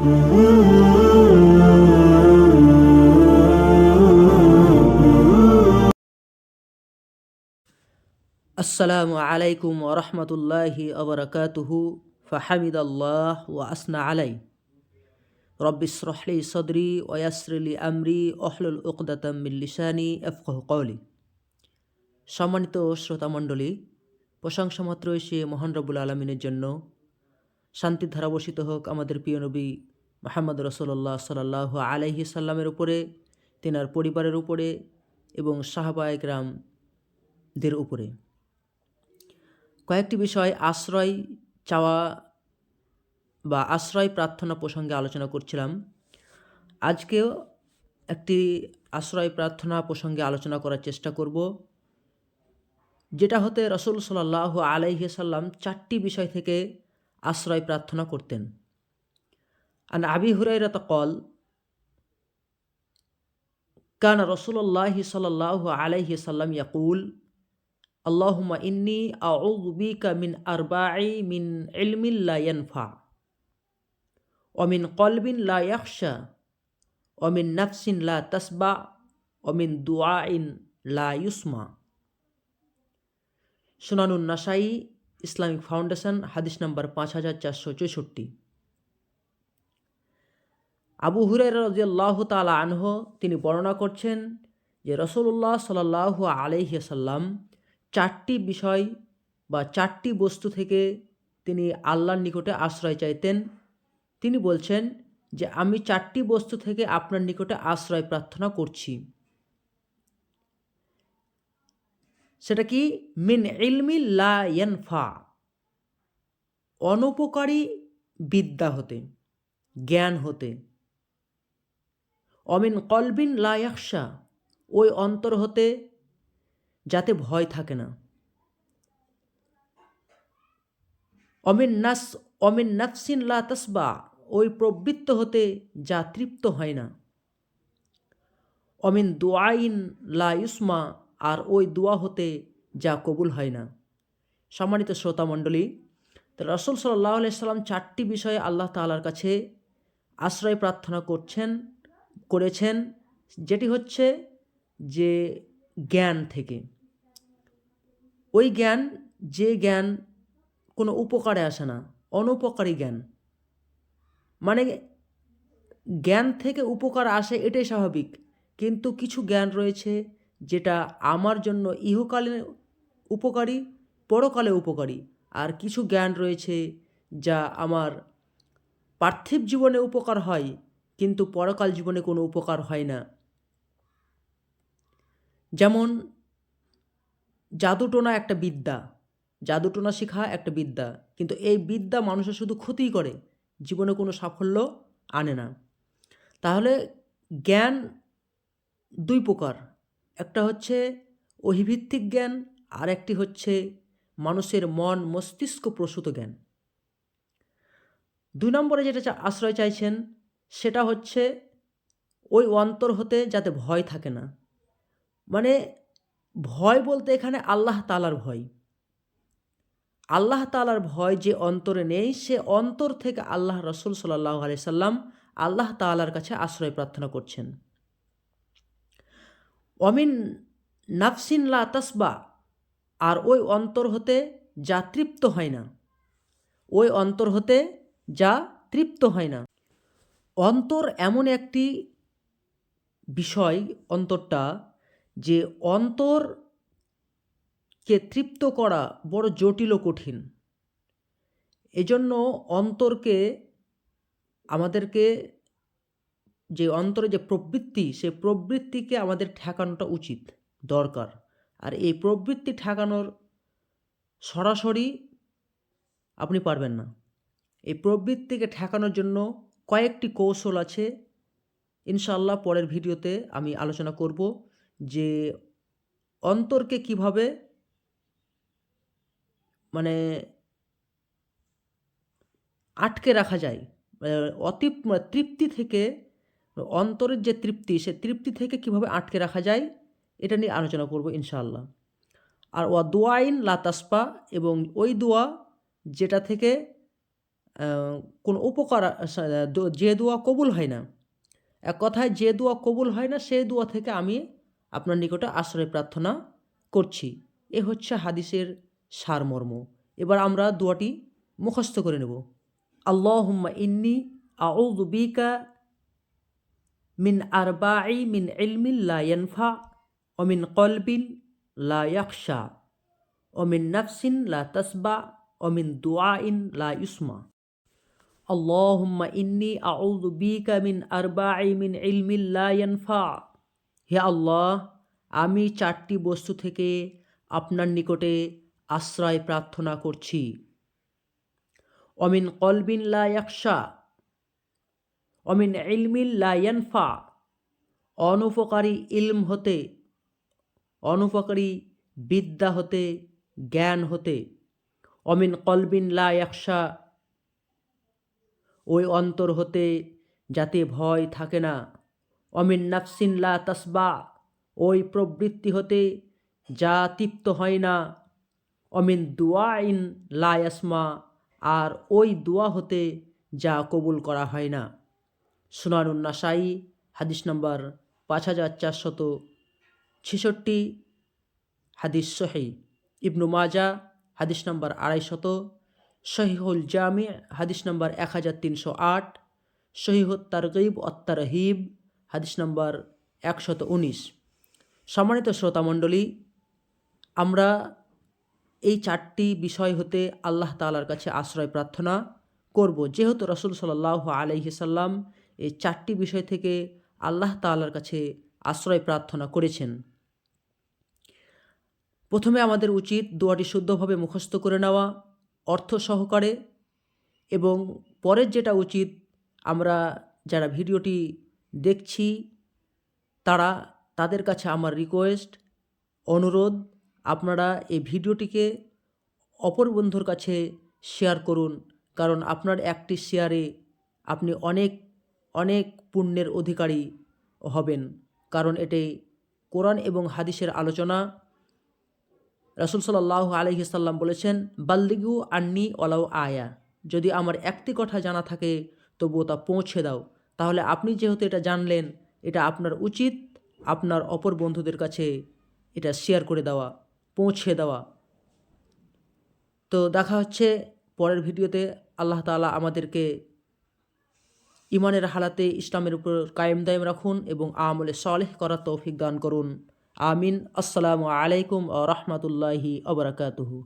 আসসালামু আলাইকুম ওরহমতুল্লাহি আবরকাতুহু ফাহামিদ আল্লাহ ও আসনা আলাই রব্বিসরহলি সদরি ওয়াসরলি আমরি অহলুল উকদাতাম মিল্লিসানি এফকহ কৌলি সম্মানিত শ্রোতামণ্ডলী প্রশংসামাত্র সে মহান রব্বুল আলমিনের জন্য শান্তির ধারা হোক আমাদের প্রিয় নবী মাহমদ রসোল্লাহ সাল্লাহ আলাইহি সাল্লামের উপরে, তেনার পরিবারের উপরে এবং রামদের উপরে। কয়েকটি বিষয় আশ্রয় চাওয়া বা আশ্রয় প্রার্থনা প্রসঙ্গে আলোচনা করছিলাম। আজকেও একটি আশ্রয় প্রার্থনা প্রসঙ্গে আলোচনা করার চেষ্টা করব, যেটা হতে রসুল সাল্লাহ আলাইহি সাল্লাম চারটি বিষয় থেকে আশ্রয় প্রার্থনা করতেন। আন আবি হুরাইরাত কল কান রসুল্লাহ সাল্লাহ আলাইহি সাল্লাম ইয়াকুল আল্লাহুম্মা ইন্নি আউযু বিকা মিন আরবাঈ মিন ইলমিন লা ইয়ানফা ওয়া মিন কলবিন লা ইয়াখশা ওয়া মিন নাফসিন লা তাসবা ওয়া মিন দুআইন লা ইউসমা সুনানুন নাসাই ইসলামিক ফাউন্ডেশন হাদিস নাম্বার পাঁচ হাজার চারশো চৌষট্টি আবু হুরাই রাজিয়াল্লাহ তালা আনহ তিনি বর্ণনা করছেন যে রসুল্লাহ সাল্লাহ আলহিসাল্লাম চারটি বিষয় বা চারটি বস্তু থেকে তিনি আল্লাহর নিকটে আশ্রয় চাইতেন। তিনি বলছেন যে আমি চারটি বস্তু থেকে আপনার নিকটে আশ্রয় প্রার্থনা করছি। সেটা কি? মিন ইলমি লা ইয়ানফা। অনুপকারী বিদ্যা হতে, জ্ঞান হতে। অমিন কলবিন লা ইয়াকশা ওই অন্তর হতে যাতে ভয় থাকে না। অমিন নাস, অমিন নাফসিন লা তসবা, ওই প্রবৃত্ত হতে যা তৃপ্ত হয় না। অমিন দোয়াইন লা ইউসমা, আর ওই দোয়া হতে যা কবুল হয় না। সম্মানিত শ্রোতামণ্ডলী রসুল সাল্লাহ সাল্লাম চারটি বিষয়ে আল্লাহ তালার কাছে আশ্রয় প্রার্থনা করছেন। করেছেন, যেটি হচ্ছে যে জ্ঞান থেকে। ওই জ্ঞান, যে জ্ঞান কোনো উপকারে আসে না, অনুপকারী জ্ঞান। মানে জ্ঞান থেকে উপকার আসে এটাই স্বাভাবিক, কিন্তু কিছু জ্ঞান রয়েছে যেটা আমার জন্য ইহকালে উপকারী, পরকালে উপকারী। আর কিছু জ্ঞান রয়েছে যা আমার পার্থিব জীবনে উপকার হয় কিন্তু পরকাল জীবনে কোনো উপকার হয় না। যেমন, জাদুটোনা একটা বিদ্যা। জাদুটোনা শেখা একটা বিদ্যা। কিন্তু এই বিদ্যা মানুষের শুধু ক্ষতিই করে, জীবনে কোনো সাফল্য আনে না। তাহলে জ্ঞান দুই প্রকার। একটা হচ্ছে অহিভিত্তিক জ্ঞান আর একটি হচ্ছে মানুষের মন মস্তিষ্ক প্রসূত জ্ঞান। দুই নম্বরে যেটা আশ্রয় চাইছেন সেটা হচ্ছে ওই অন্তর হতে যাতে ভয় থাকে না। মানে ভয় বলতে এখানে আল্লাহ তালার ভয়। আল্লাহ তালার ভয় যে অন্তরে নেই, সে অন্তর থেকে আল্লাহ রসুল সাল্লাহ সাল্লাম আল্লাহ তালার কাছে আশ্রয় প্রার্থনা করছেন। অমিন নাফসিন লা তসবা, আর ওই অন্তর হতে যা তৃপ্ত হয় না। ওই অন্তর হতে যা তৃপ্ত হয় না। অন্তর এমন একটি বিষয়, অন্তরটা, যে অন্তরকে তৃপ্ত করা বড় জটিল ও কঠিন। এজন্য অন্তরকে, আমাদেরকে যে অন্তরে যে প্রবৃত্তি সে প্রবৃত্তিকে আমাদের ঠেকানোটা উচিত, দরকার। আর এই প্রবৃত্তি ঠেকানোর সরাসরি আপনি পারবেন না। এই প্রবৃত্তিকে ঠেকানোর জন্য কয়েকটি কৌশল আছে ইনশাল্লাহ পরের ভিডিওতে আমি আলোচনা করব যে অন্তরকে কীভাবে মানে আটকে রাখা যায় অতি তৃপ্তি থেকে, অন্তরের যে তৃপ্তি, সে তৃপ্তি থেকে কীভাবে আটকে রাখা যায়, এটা নিয়ে আলোচনা করব ইনশাআল্লাহ। আর ওয়া দোয়াইন লাতাসপা এবং ওই দোয়া যেটা থেকে কোনো উপকার যে দোয়া কবুল হয় না, এক কথায় যে দোয়া কবুল হয় না, সেই দোয়া থেকে আমি আপনার নিকটে আশ্রয় প্রার্থনা করছি। এ হচ্ছে হাদিসের সারমর্ম। এবার আমরা দোয়াটি মুখস্থ করে নেব। আল্লাহুম্মা ইন্নি আউযু বিকা মিন আরবাই মিন ইলমিন লা ইয়ানফা ও মিন কলবিন লা ইয়াখশা ও মিন নাফসিন লা তাসবা ও মিন দুআইন লা ইউসমা। আল্লাহুম্মা ইন্নি আউযু বিকা মিন আরবাই মিন ইয়ানফা হে আল্লাহ, আমি চারটি বস্তু থেকে আপনার নিকটে আশ্রয় প্রার্থনা করছি। অমিন কলবিন লা ইয়াকশা অমিন ইলমিন লা ইয়ানফা অনুপকারী ইলম হতে অনুপকারী বিদ্যা হতে জ্ঞান হতে অমিন কলবিন লা ইয়াকশা ওই অন্তর হতে যাতে ভয় থাকে না। অমিন নাফসিন লা তাসবা, ওই প্রবৃত্তি হতে যা তৃপ্ত হয় না। অমিন দুয়াইন লা ইয়াসমা, আর ওই দোয়া হতে যা কবুল করা হয় না। সুনানুন নাসাই হাদিস নম্বর পাঁচ হাজার চারশত ছেষট্টি, হাদিস সহি। ইবনু মাজা, হাদিস নম্বর আড়াইশত শহীহুল জামি, হাদিস নম্বর এক হাজার তিনশো আট শহীহুত তারগিব অত্তারহিব হাদিস নম্বর একশত উনিশ। সম্মানিত শ্রোতামণ্ডলী, আমরা এই চারটি বিষয় হতে আল্লাহ তালার কাছে আশ্রয় প্রার্থনা করব। যেহেতু রসুল সাল্লাহ আলহিসাল্লাম এই চারটি বিষয় থেকে আল্লাহ তালার কাছে আশ্রয় প্রার্থনা করেছেন। প্রথমে আমাদের উচিত দোয়াটি শুদ্ধভাবে মুখস্থ করে নেওয়া অর্থ সহকারে এবং পরের যেটা উচিত, আমরা যারা ভিডিওটি দেখছি, তারা তাদের কাছে আমার রিকোয়েস্ট অনুরোধ, আপনারা এই ভিডিওটিকে অপর বন্ধুর কাছে শেয়ার করুন। কারণ আপনার একটি শেয়ারে আপনি অনেক অনেক পুণ্যের অধিকারী হবেন। কারণ এটি কোরআন এবং হাদিসের আলোচনা। রাসুল সাল্লাহ আলহিসাল্লাম বলেছেন, বাল্লিগু আন্নি ওলাও আয়া। যদি আমার একটি কথা জানা থাকে, তবুও তা পৌঁছে দাও। তাহলে আপনি যেহেতু এটা জানলেন, এটা আপনার উচিত, আপনার অপর বন্ধুদের কাছে এটা শেয়ার করে দেওয়া, পৌঁছে দেওয়া। তো দেখা হচ্ছে পরের ভিডিওতে। আল্লাহ তালা আমাদেরকে ইমানের হালাতে ইসলামের উপর কায়েম দায়েম রাখুন এবং আমলে সালেহ করার তৌফিক দান করুন। আমিন। আসসালামু আলাইকুম ও রহমতুল্লাহি আবরাকাতুহু